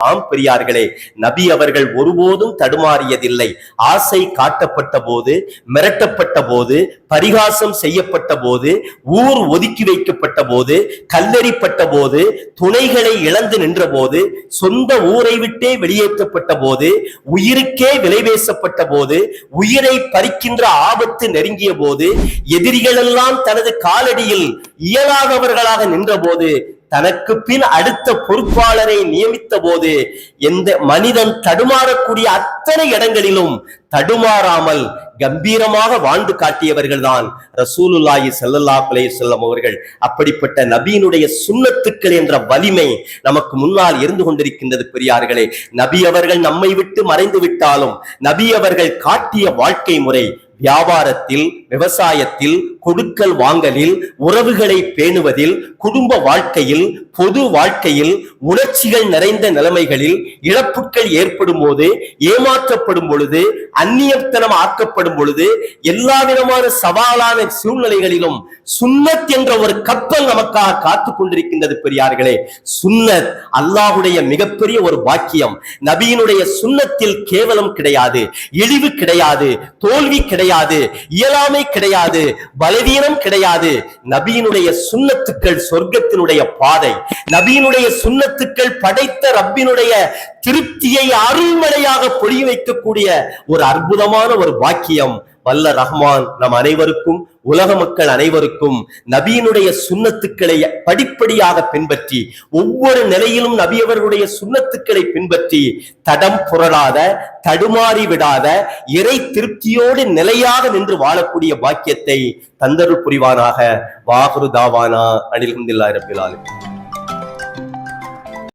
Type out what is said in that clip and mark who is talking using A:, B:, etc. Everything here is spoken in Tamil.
A: ஆம் பெரியார்களே நபி அவர்கள் ஒருபோதும் தடுமாறியதில்லை. ஆசை காட்டப்பட்ட போது மிரட்டப்பட்ட போது பரிகாசம் செய்யப்பட்ட போது ஊர் ஒதுக்கி வைக்கப்பட்ட போது கல்லெறிப்பட்ட போது துணைகளை இழந்து நின்ற போது சொந்த ஊரை விட்டே வெளியேற்றப்பட்ட போது உயிருக்கே விலை பேசப்பட்ட போது உயிரை பறிக்கின்ற ஆபத்து நெருங்கிய போது எதிரிகளெல்லாம் தனது காலடியில் இயலாதவர்களாக நின்ற போது தனக்கு பின் அடுத்த பொறுப்பாளரை நியமித்த போது எந்த மனிதன் தடுமாறக்கூடிய அத்தனை இடங்களிலும் தடுமாறாமல் கம்பீரமாக வாழ்ந்து காட்டியவர்கள் தான் ரசூலுல்லாஹி ஸல்லல்லாஹு அலைஹி செல்லம் அவர்கள். அப்படிப்பட்ட நபியினுடைய சுண்ணத்துக்கள் என்ற வலிமை நமக்கு முன்னால் இருந்து கொண்டிருக்கின்றது பெரியார்களே. நபி அவர்கள் நம்மை விட்டு மறைந்து விட்டாலும் நபி அவர்கள் காட்டிய வாழ்க்கை முறை வியாபாரத்தில் விவசாயத்தில் கொடுக்கல் வாங்கலில் உறவுகளை பேணுவதில் குடும்ப வாழ்க்கையில் பொது வாழ்க்கையில் உணர்ச்சிகள் நிறைந்த நிலைமைகளில் இழப்புகள் ஏற்படும் போது ஏமாற்றப்படும் பொழுது அந்நியத்தனம் ஆக்கப்படும் பொழுது எல்லா விதமான சவாலான சூழ்நிலைகளிலும் சுன்னத் என்ற ஒரு கப்பல் நமக்காக காத்து கொண்டிருக்கின்றது பெரியார்களே. சுன்னத் அல்லாஹுடைய மிகப்பெரிய ஒரு பாக்கியம் நபியினுடைய சுன்னத்தில் கேவலம் கிடையாது இழிவு கிடையாது தோல்வி கிடையாது இயலாமை கிடையாது பலவீனம் கிடையாது. நபியினுடைய சுண்ணத்துக்கள் சொர்க்கத்தினுடைய பாதை. நபியினுடைய சுண்ணத்துக்கள் படைத்த ரப்பினுடைய திருப்தியை அருள்மழையாக பொழிய வைக்கக்கூடிய ஒரு அற்புதமான ஒரு வாக்கியம். வல்ல ரஹ்மான் நம் அனைவருக்கும் உலக மக்கள் அனைவருக்கும் நபியினுடைய சுண்ணத்துக்களை படிப்படியாக பின்பற்றி ஒவ்வொரு நிலையிலும் நபியவர்களுடைய சுண்ணத்துக்களை பின்பற்றி தடம் புரளாத தடுமாறி விடாத இறை திருப்தியோடு நிலையாக நின்று வாழக்கூடிய பாக்கியத்தை தந்தருள் புரிவானாக. வாகுரு தாவானா. அனில் ஹம்துல்லாஹி